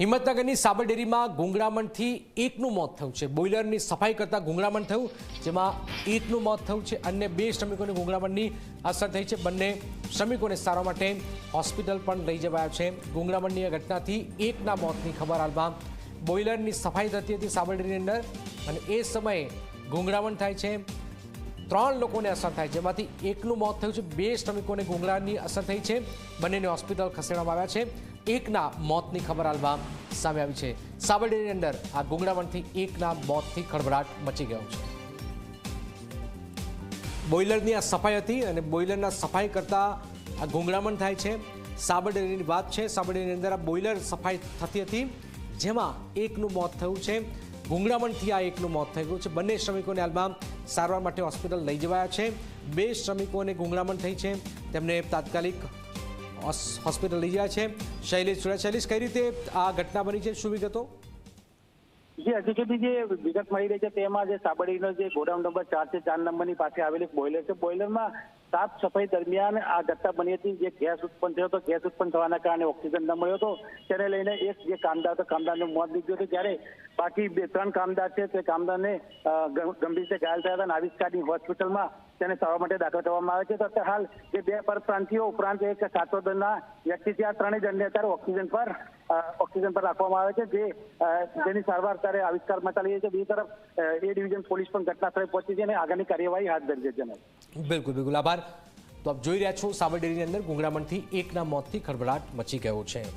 હિંમતનગરની સાબરડેરીમાં ગુંગળામણથી એકનું મોત થયું છે. બોઇલરની સફાઈ કરતા ગુંગળામણ થયું, જેમાં એકનું મોત થયું છે અન્ય બે શ્રમિકોને ગુંગળામણની અસર થઈ છે. બંને શ્રમિકોને સારવાર માટે હોસ્પિટલ પણ લઈ જવાયા છે. ગુંગળામણની આ ઘટનાથી એકના મોતની ખબર હાલમાં બોઇલરની સફાઈ થતી હતી સાબરડેરીની અંદર અને એ સમયે ગુંગળામણ થાય છે. ત્રણ લોકોને અસર થાય, જેમાંથી એકનું મોત થયું છે. બે શ્રમિકોને ગુંગળાની અસર થઈ છે. બંનેને હોસ્પિટલ ખસેડવામાં આવ્યા છે. એકના મોતની ખબર હાલમાં સામે આવી છે. સાબરડેરીની અંદર આ ગુંગળામણથી એકના મોતથી ખળભળાટ મચી ગયો છે. બોઇલરની આ સફાઈ હતી અને બોઇલરના સફાઈ કરતા આ ગુંગળામણ થાય છે. સાબરડેરીની વાત છે સાબરડેરીની અંદર આ બોઇલર સફાઈ થતી હતી, જેમાં એકનું મોત થયું છે. ગુંગળામણથી આ એકનું મોત થઈ ગયું છે. બંને શ્રમિકોને હાલમાં સારવાર માટે હોસ્પિટલ લઈ જવાયા છે. બે શ્રમિકોને ગુંગળામણ થઈ છે. તેમને તાત્કાલિક હોસ્પિટલ લઈ ગયા છે. શૈલેષ જોડ્યા શૈલેષ, કઈ રીતે આ ઘટના બની છે? શું વિગતો? જે હકીકતની જે વિગત મળી રહી છે તેમાં જે સાબરડીનો જે ગોડાઉન નંબર ચાર છે, ચાર નંબરની પાસે આવેલી એક બોઇલર છે. બોઇલરમાં સાફ સફાઈ દરમિયાન આ ઘટના બની હતી. જે ગેસ ઉત્પન્ન થયો હતો, ગેસ ઉત્પન્ન થવાના કારણે ઓક્સિજન ન મળ્યો હતો. તેને લઈને એક જે કામદાર હતો, કામદારનું મોત નીકળ્યું હતું. જ્યારે બાકી બે, ત્રણ કામદાર છે, તે કામદારને ગંભીર રીતે ઘાયલ થયા હતા અને આવિષ્કારની હોસ્પિટલમાં તેને સારવાર માટે દાખલ કરવામાં આવે છે. તો અત્યારે હાલ જે બે પરપ્રાંતિઓ ઉપરાંત એક સાતોદરના વ્યક્તિ છે, આ ત્રણેય જણને અત્યારે ઓક્સિજન પર ઓક્સિજન પર રાખવામાં આવે છે. જે જેની સારવાર અત્યારે આવિષ્કારમાં ચાલી રહી છે. બીજી તરફ એ ડિવિઝન પોલીસ પણ ઘટના સ્થળે પહોંચી છે અને આગળની કાર્યવાહી હાથ ધરી છે જનરલ બિલકુલ બિલકુલ. આભાર. તો આપ જોઈ રહ્યા છો સાબરડેરીની અંદર ગુંગળામણથી એકના મોતથી ખળભળાટ મચી ગયો છે.